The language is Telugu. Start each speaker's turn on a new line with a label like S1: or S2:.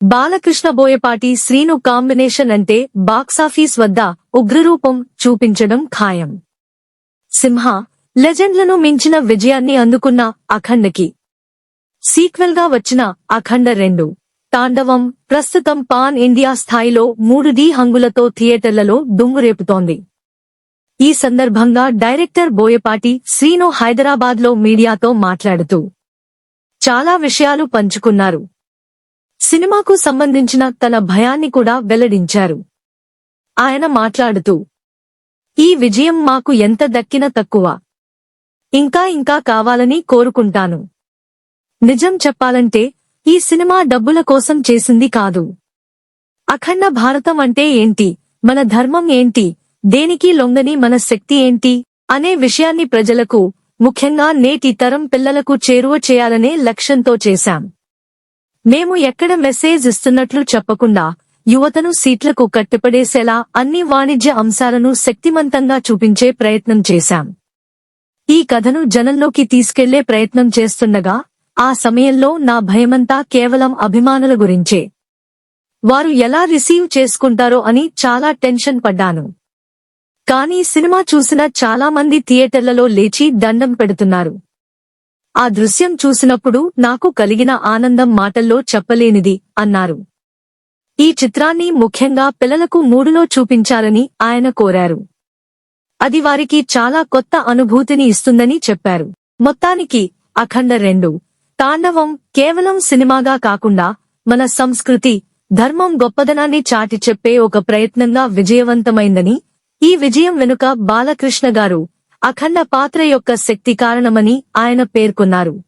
S1: బాలకృష్ణ బోయపాటి శ్రీను కాంబినేషన్ అంటే బాక్సాఫీస్ వద్ద ఉగ్రరూపం చూపించడం ఖాయం. సింహ లెజెండ్లను మించిన విజయాన్ని అందుకున్న అఖండకి. సీక్వెల్గా వచ్చిన అఖండ రెండు. తాండవం ప్రస్తుతం పాన్ ఇండియా స్థాయిలో మూడు డి హంగులతో థియేటర్లలో దుమ్మురేపుతోంది ఈ సందర్భంగా డైరెక్టర్ బోయపాటి శ్రీను హైదరాబాద్లో మీడియాతో మాట్లాడుతూ చాలా విషయాలు పంచుకున్నారు. సినిమాకు సంబంధించిన తన భయాన్ని కూడా వెల్లడించారు. ఆయన మాట్లాడుతూ ఈ విజయం మాకు ఎంత దక్కిన తక్కువ. ఇంకా ఇంకా కావాలని కోరుకుంటాను. నిజం చెప్పాలంటే ఈ సినిమా డబ్బుల కోసం చేసింది కాదు. అఖండ భారతం అంటే ఏంటి? మన ధర్మం ఏంటి? దేనికి లొంగని మన శక్తి ఏంటి? అనే విషయాన్ని ప్రజలకు ముఖ్యంగా నేటి తరం పిల్లలకు చేరువ చేయాలనే లక్ష్యంతో చేశాం. మేము ఎక్కడ మెసేజ్ ఇస్తున్నట్లు చెప్పకుండా యువతను సీట్లకు కట్టిపడేసేలా అన్ని వాణిజ్య అంశాలను శక్తిమంతంగా చూపించే ప్రయత్నం చేశాం. ఈ కథను జనంలోకి తీసుకెళ్ళే ప్రయత్నం చేస్తుండగా ఆ సమయంలో నా భయమంతా కేవలం అభిమానుల గురించే. వారు ఎలా రిసీవ్ చేసుకుంటారో అని చాలా టెన్షన్ పడ్డాను. కానీ సినిమా చూసిన చాలా మంది థియేటర్లలో లేచి దండం పెడుతున్నారు. ఆ దృశ్యం చూసినప్పుడు నాకు కలిగిన ఆనందం మాటల్లో చెప్పలేనిది అన్నారు. ఈ చిత్రాన్ని ముఖ్యంగా పిల్లలకు మూడులో చూపించాలని ఆయన కోరారు. అది వారికి చాలా కొత్త అనుభూతిని ఇస్తుందని చెప్పారు. మొత్తానికి అఖండ రెండు. తాండవం కేవలం సినిమాగా కాకుండా మన సంస్కృతి ధర్మం గొప్పదనాన్ని చాటి చెప్పే ఒక ప్రయత్నంగా విజయవంతమైందని ఈ విజయం వెనుక బాలకృష్ణ గారు అఖండ పాత్ర యొక్క శక్తి కారణమని ఆయన పేర్కొన్నారు.